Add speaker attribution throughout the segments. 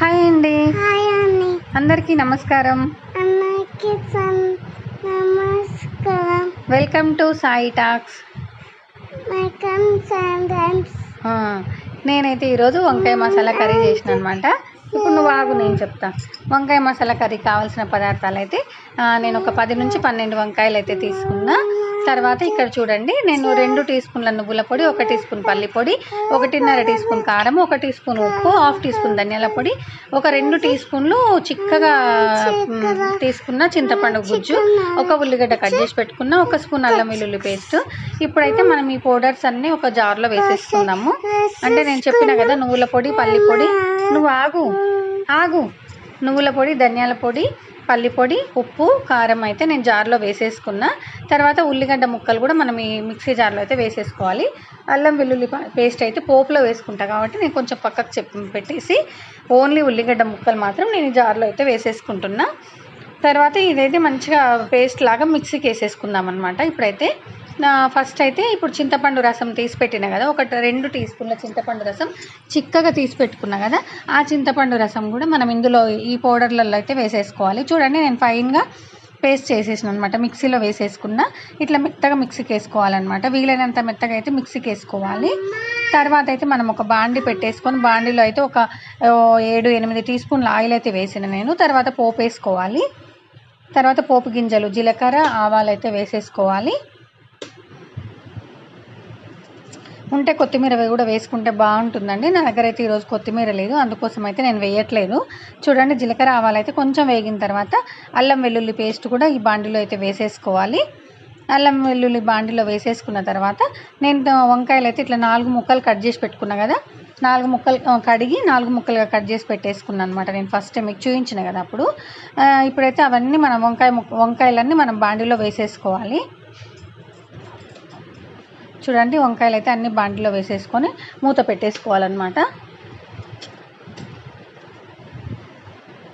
Speaker 1: Hi అండి.
Speaker 2: Hi అండి.
Speaker 1: అందరికీ నమస్కారం.
Speaker 2: నమస్కారం.
Speaker 1: Welcome to Sai talks. నేనైతే ఈరోజు వంకాయ మసాలా కర్రీ చేసిన అనమాట ఇప్పుడు నువ్వు ఆగు నేను చెప్తా. వంకాయ మసాలా కర్రీ కావాల్సిన పదార్థాలు అయితే నేను ఒక పది నుంచి పన్నెండు వంకాయలు అయితే తీసుకున్నా. తర్వాత ఇక్కడ చూడండి నేను రెండు టీ స్పూన్ల నువ్వుల పొడి ఒక టీ స్పూన్ పల్లి పొడి ఒకటిన్నర టీ స్పూన్ కారం ఒక టీ స్పూన్ ఉప్పు హాఫ్ టీ స్పూన్ ధనియాల పొడి ఒక రెండు టీ స్పూన్లు చిక్కగా తీసుకున్న చింతపండు గుజ్జు ఒక ఉల్లిగడ్డ కట్ చేసి పెట్టుకున్న ఒక స్పూన్ అల్లం వెల్లుల్లి పేస్ట్. ఇప్పుడైతే మనం ఈ పౌడర్స్ అన్నీ ఒక జార్లో వేసేసుకుందాము. అంటే నేను చెప్పిన కదా నువ్వుల పొడి పల్లి పొడి. నువ్వు ఆగు ఆగు. నువ్వుల పొడి ధనియాల పొడి పల్లిపొడి ఉప్పు కారం అయితే నేను జార్లో వేసేసుకున్న. తర్వాత ఉల్లిగడ్డ ముక్కలు కూడా మనం ఈ మిక్సీ జార్లో అయితే వేసేసుకోవాలి. అల్లం వెల్లుల్లి పేస్ట్ అయితే పోపులో వేసుకుంటా కాబట్టి నేను కొంచెం పక్కకు చెప్పి పెట్టేసి ఓన్లీ ఉల్లిగడ్డ ముక్కలు మాత్రం నేను జార్లో అయితే వేసేసుకుంటున్నా. తర్వాత ఇదైతే మంచిగా పేస్ట్ లాగా మిక్సీకి వేసేసుకుందాం అనమాట ఇప్పుడైతే నా ఫస్ట్ అయితే ఇప్పుడు చింతపండు రసం తీసి పెట్టిన కదా ఒక రెండు టీ స్పూన్ల చింతపండు రసం చిక్కగా తీసి పెట్టుకున్నా కదా ఆ చింతపండు రసం కూడా మనం ఇందులో ఈ పౌడర్లలో అయితే వేసేసుకోవాలి. చూడండి నేను ఫైన్గా పేస్ట్ చేసేసిన అనమాట మిక్సీలో వేసేసుకున్న. ఇట్లా మెత్తగా మిక్సీకి వేసుకోవాలన్నమాట. వీలైనంత మెత్తగా అయితే మిక్సీకి వేసుకోవాలి. తర్వాత అయితే మనం ఒక బాండి పెట్టేసుకొని బాండిలో అయితే ఒక ఏడు ఎనిమిది టీ స్పూన్ల ఆయిల్ అయితే వేసిన నేను. తర్వాత పోపు వేసుకోవాలి. తర్వాత పోపు గింజలు జీలకర్ర ఆవాలు అయితే వేసేసుకోవాలి. ఉంటే కొత్తిమీర కూడా వేసుకుంటే బాగుంటుందండి. నా దగ్గర అయితే ఈరోజు కొత్తిమీర లేదు. అందుకోసం అయితే నేను వేయట్లేదు. చూడండి జీలకర్ర ఆవాలు అయితే కొంచెం వేగిన తర్వాత అల్లం వెల్లుల్లి పేస్ట్ కూడా ఈ బాండిలో అయితే వేసేసుకోవాలి. అల్లం వెల్లుల్లి బాండిలో వేసేసుకున్న తర్వాత నేను వంకాయలు అయితే ఇట్లా నాలుగు ముక్కలు కట్ చేసి పెట్టుకున్నా కదా నాలుగు ముక్కలు కడిగి నాలుగు ముక్కలుగా కట్ చేసి పెట్టేసుకున్నాను అనమాట. నేను ఫస్ట్ టైం మీకు చూపించిన కదా అప్పుడు. ఇప్పుడైతే అవన్నీ మనం వంకాయ ముక్క వంకాయలన్నీ మనం బాండిలో వేసేసుకోవాలి. చూడండి వంకాయలు అయితే అన్ని బాండిలో వేసేసుకొని మూత పెట్టేసుకోవాలన్నమాట.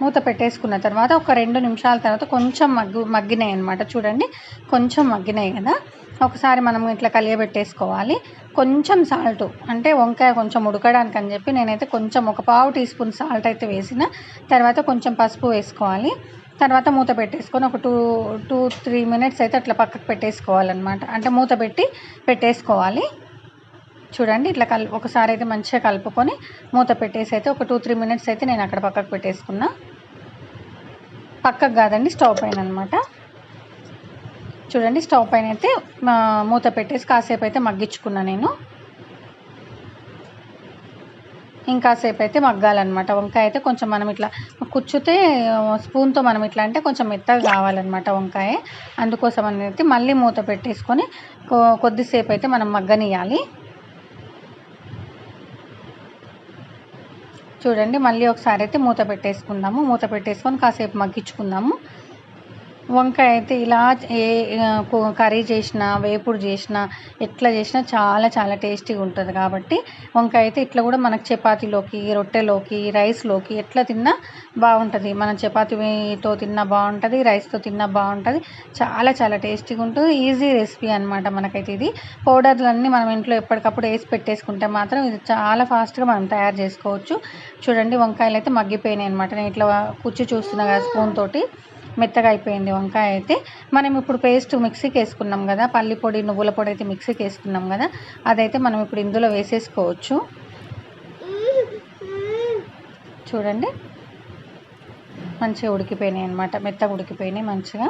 Speaker 1: మూత పెట్టేసుకున్న తర్వాత ఒక రెండు నిమిషాల తర్వాత కొంచెం మగ్గు మగ్గినాయి అనమాట చూడండి కొంచెం మగ్గినాయి కదా. ఒకసారి మనం ఇట్లా కలియబెట్టేసుకోవాలి. కొంచెం సాల్ట్ అంటే వంకాయ కొంచెం ఉడకడానికి అని చెప్పి నేనైతే కొంచెం ఒక పావు టీ స్పూన్ సాల్ట్ అయితే వేసిన తర్వాత కొంచెం పసుపు వేసుకోవాలి. తర్వాత మూత పెట్టేసుకొని ఒక టూ టూ త్రీ మినిట్స్ అయితే అట్లా పక్కకు పెట్టేసుకోవాలన్నమాట. అంటే మూత పెట్టి పెట్టేసుకోవాలి. చూడండి ఇట్లా కల్ ఒకసారి అయితే మంచిగా కలుపుకొని మూత పెట్టేసి అయితే ఒక టూ త్రీ మినిట్స్ అయితే నేను అక్కడ పక్కకు పెట్టేసుకున్నా. పక్కకు కాదండి స్టవ్ పైన అనమాట చూడండి స్టవ్ పైన అయితే మూత పెట్టేసి కాసేపు అయితే మగ్గించుకున్నా నేను. ఇంకాసేపు అయితే మగ్గాలన్నమాట. వంకాయ అయితే కొంచెం మనం ఇట్లా కుచ్చితే స్పూన్తో మనం ఇట్లా అంటే కొంచెం మెత్తగా కావాలన్నమాట వంకాయ. అందుకోసం అనేది అయితే మళ్ళీ మూత పెట్టేసుకొని కొద్దిసేపు అయితే మనం మగ్గనియాలి చూడండి మళ్ళీ ఒకసారి అయితే మూత పెట్టేసుకుందాము. మూత పెట్టేసుకొని కాసేపు మగ్గించుకుందాము. వంకాయ అయితే ఇలా ఏ కర్రీ చేసినా వేపుడు చేసినా ఎట్లా చేసినా చాలా చాలా టేస్టీగా ఉంటుంది. కాబట్టి వంకాయ అయితే ఇట్లా కూడా మనకు చపాతీలోకి రొట్టెలోకి రైస్లోకి ఎట్లా తిన్నా బాగుంటుంది. మనం చపాతీతో తిన్నా బాగుంటుంది రైస్తో తిన్నా బాగుంటుంది. చాలా చాలా టేస్టీగా ఉంటుంది. ఈజీ రెసిపీ అనమాట మనకైతే ఇది. పౌడర్లన్నీ మనం ఇంట్లో ఎప్పటికప్పుడు వేసి పెట్టేసుకుంటే మాత్రం ఇది చాలా ఫాస్ట్గా మనం తయారు చేసుకోవచ్చు. చూడండి వంకాయలు అయితే మగ్గిపోయినాయి అనమాట నేను ఇట్లా కుచ్చి చూస్తున్నా కదా స్పూన్ తోటి. మెత్తగా అయిపోయింది వంకాయ అయితే. మనం ఇప్పుడు పేస్ట్ మిక్సీకి వేసుకున్నాం కదా పల్లి పొడి నువ్వుల పొడి అయితే మిక్సీకి వేసుకున్నాం కదా అదైతే మనం ఇప్పుడు ఇందులో వేసేసుకోవచ్చు. చూడండి. మంచిగా ఉడికిపోయినాయి అనమాట మెత్తగా ఉడికిపోయినాయి మంచిగా.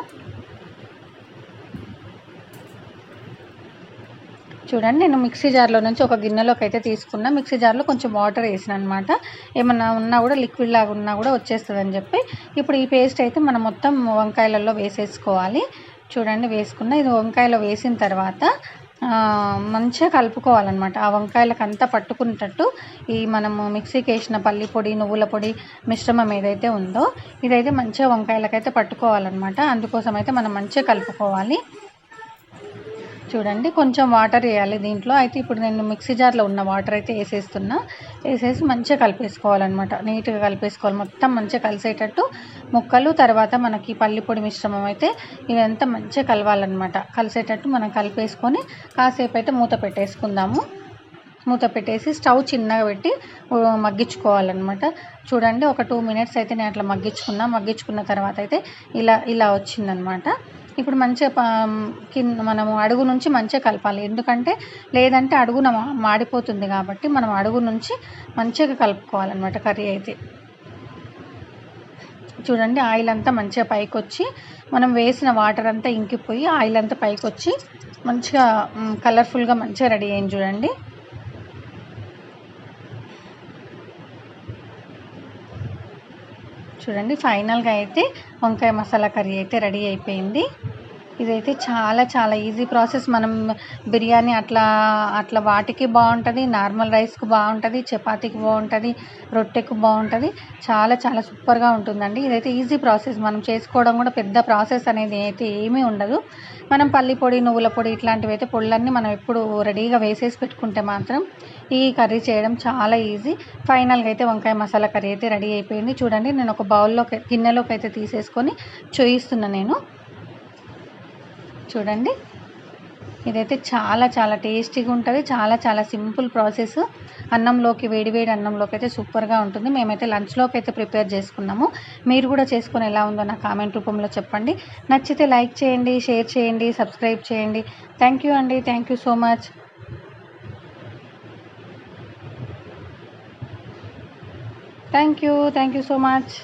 Speaker 1: చూడండి నేను మిక్సీ జార్లో నుంచి ఒక గిన్నెలోకి అయితే తీసుకున్నా. మిక్సీ జార్లో కొంచెం వాటర్ వేసిన అనమాట ఏమన్నా ఉన్నా కూడా లిక్విడ్ లాగా ఉన్నా కూడా వచ్చేస్తుంది అని చెప్పి. ఇప్పుడు ఈ పేస్ట్ అయితే మనం మొత్తం వంకాయలలో వేసేసుకోవాలి. చూడండి వేసుకున్న ఇది వంకాయలో వేసిన తర్వాత మంచిగా కలుపుకోవాలన్నమాట. ఆ వంకాయలకు అంతా పట్టుకునేటట్టు ఈ మనము మిక్సీకి వేసిన పల్లి పొడి నువ్వుల పొడి మిశ్రమం ఏదైతే ఉందో ఇదైతే మంచిగా వంకాయలకైతే పట్టుకోవాలన్నమాట. అందుకోసం అయితే మనం మంచిగా కలుపుకోవాలి. చూడండి కొంచెం వాటర్ వేయాలి దీంట్లో. అయితే ఇప్పుడు నేను మిక్సీ జార్లో ఉన్న వాటర్ అయితే వేసేస్తున్నా. వేసేసి మంచిగా కలిపేసుకోవాలన్నమాట. నీట్గా కలిపేసుకోవాలి. మొత్తం మంచిగా కలిసేటట్టు ముక్కలు తర్వాత మనకి పల్లిపొడి మిశ్రమం అయితే ఇదంతా మంచిగా కలవాలన్నమాట. కలిసేటట్టు మనం కలిపేసుకొని కాసేపు అయితే మూత పెట్టేసుకుందాము. మూత పెట్టేసి స్టవ్ చిన్నగా పెట్టి మగ్గించుకోవాలన్నమాట. చూడండి ఒక టూ మినిట్స్ అయితే నేను అట్లా మగ్గించుకున్నా. మగ్గించుకున్న తర్వాత అయితే ఇలా ఇలా వచ్చిందనమాట ఇప్పుడు మంచిగా కింద మనము అడుగు నుంచి మంచిగా కలపాలి. ఎందుకంటే లేదంటే అడుగున మా- మాడిపోతుంది కాబట్టి మనం అడుగు నుంచి మంచిగా కలుపుకోవాలన్నమాట కర్రీ అయితే. చూడండి ఆయిల్ అంతా మంచిగా పైకి వచ్చి మనం వేసిన వాటర్ అంతా ఇంకిపోయి ఆయిల్ అంతా పైకి వచ్చి మంచిగా కలర్ఫుల్గా మంచిగా రెడీ అయింది చూడండి. చూడండి. ఫైనల్గా అయితే వంకాయ మసాలా కర్రీ అయితే రెడీ అయిపోయింది. ఇదైతే చాలా చాలా ఈజీ ప్రాసెస్ మనం బిర్యానీ అట్లా అట్లా వాటికి బాగుంటుంది నార్మల్ రైస్కి బాగుంటుంది చపాతీకి బాగుంటుంది రొట్టెకు బాగుంటుంది. చాలా చాలా సూపర్గా ఉంటుందండి. ఇదైతే ఈజీ ప్రాసెస్ మనం చేసుకోవడం కూడా పెద్ద ప్రాసెస్ అనేది అయితే ఏమీ ఉండదు. మనం పల్లి పొడి నువ్వుల పొడి ఇట్లాంటివి అయితే పొడులన్నీ మనం ఎప్పుడు రెడీగా వేసేసి పెట్టుకుంటే మాత్రం ఈ కర్రీ చేయడం చాలా ఈజీ ఫైనల్గా అయితే వంకాయ మసాలా కర్రీ అయితే రెడీ అయిపోయింది. చూడండి నేను ఒక బౌల్లోకి గిన్నెలోకి అయితే తీసేసుకొని చూయిస్తున్నాను నేను. చూడండి. ఇదైతే చాలా చాలా టేస్టీగా ఉంటుంది. చాలా చాలా సింపుల్ ప్రాసెస్. అన్నంలోకి వేడివేడి అన్నంలోకి అయితే సూపర్గా ఉంటుంది. మేమైతే లంచ్లోకి అయితే ప్రిపేర్ చేసుకున్నాము. మీరు కూడా చేసుకుని ఎలా ఉందో నా కామెంట్ రూపంలో చెప్పండి. నచ్చితే లైక్ చేయండి షేర్ చేయండి సబ్స్క్రైబ్ చేయండి. థ్యాంక్ యూ అండి. Thank you so much. Thank you. Thank you so much.